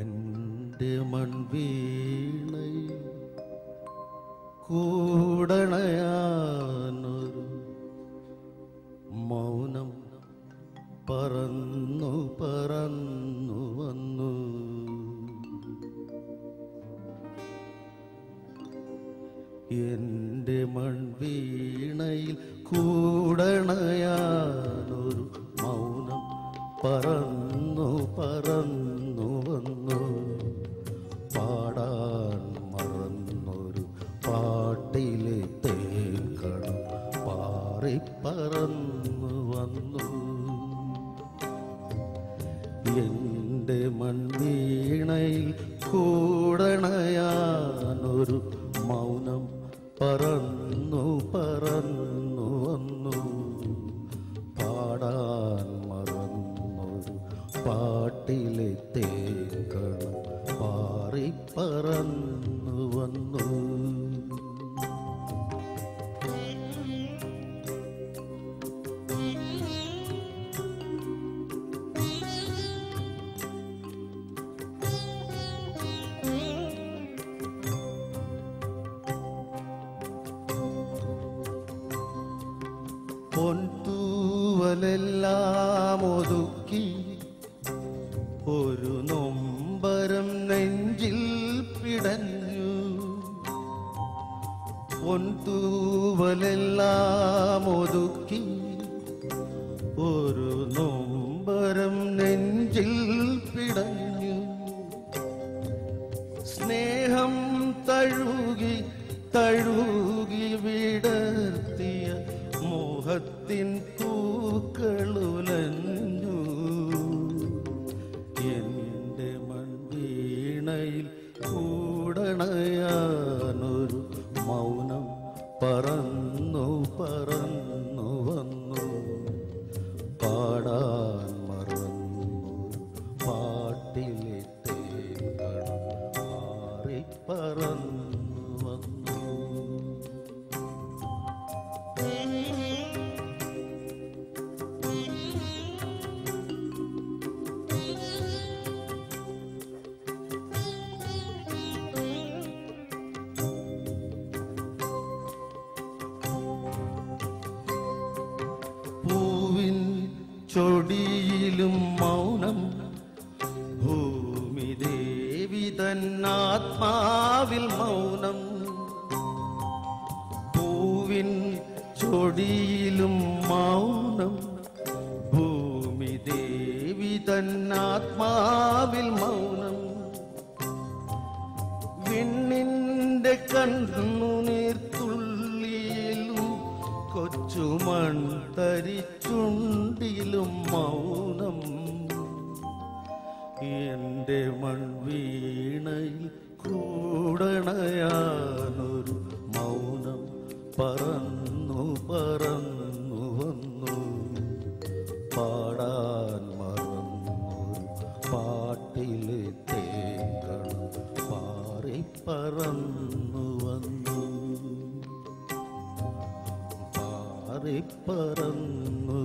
എന്റെ മൺവീണയിൽ കൂടണയാനൊരു മൗനം പറന്നു പറന്നു വന്നു. എന്റെ മൺവീണയിൽ കൂടണയാനൊരു മൗനം പറന്നു പറന്നു എന്റെ മൺവീണയിൽ കൂടണയാനൊരു മൗനം പറന്നു പറന്നു വന്നു. പാടാൻ മറന്നൊരു പാട്ടിലെ തേക്കണം പാറി പൊൻതൂവലെല്ലാം ഒതുക്കി ഒരു നൊമ്പരം നെഞ്ചിൽ പിടഞ്ഞു. പൊൻതൂവലെല്ലാം ഒതുക്കി ഒരു നൊമ്പരം നെഞ്ചിൽ പിടഞ്ഞു. സ്നേഹം തഴുകി തഴുകി വിടർത്തിയ മോഹത്തിൻ പൂക്കളുലഞ്ഞു. എന്റെ മൺവീണയിൽ കൂടണയാനൊരു മൗനം പറന്നു പറന്നു വന്നു. പാടാൻ മറന്നു പാട്ടിലെ തേക്കണം മാറി ചൊടിയിലും മൗനം. ഭൂമി ദേവി തന്നാത്മാവിൽ മൗനം. പൂവിൻ ചൊടിയിലും മൗനം. ഭൂമി ദേവി തന്നാത്മാവിൽ മൗനം. വിണ്ണിന്റെ കണ്ണുനീർത്തുള്ളിയിലും കൊച്ചുമൺ തരിച്ചുണ്ടിലും മൗനം. എന്റെ മൺവീണയിൽ കൂടണയാനൊരു മൗനം പറന്നു പറന്നു വന്നു. പാടാൻ മറന്നൊരു പാട്ടിലെ തേക്കണം പാറി പറന്നു വന്നു. പാറിപ്പറന്നു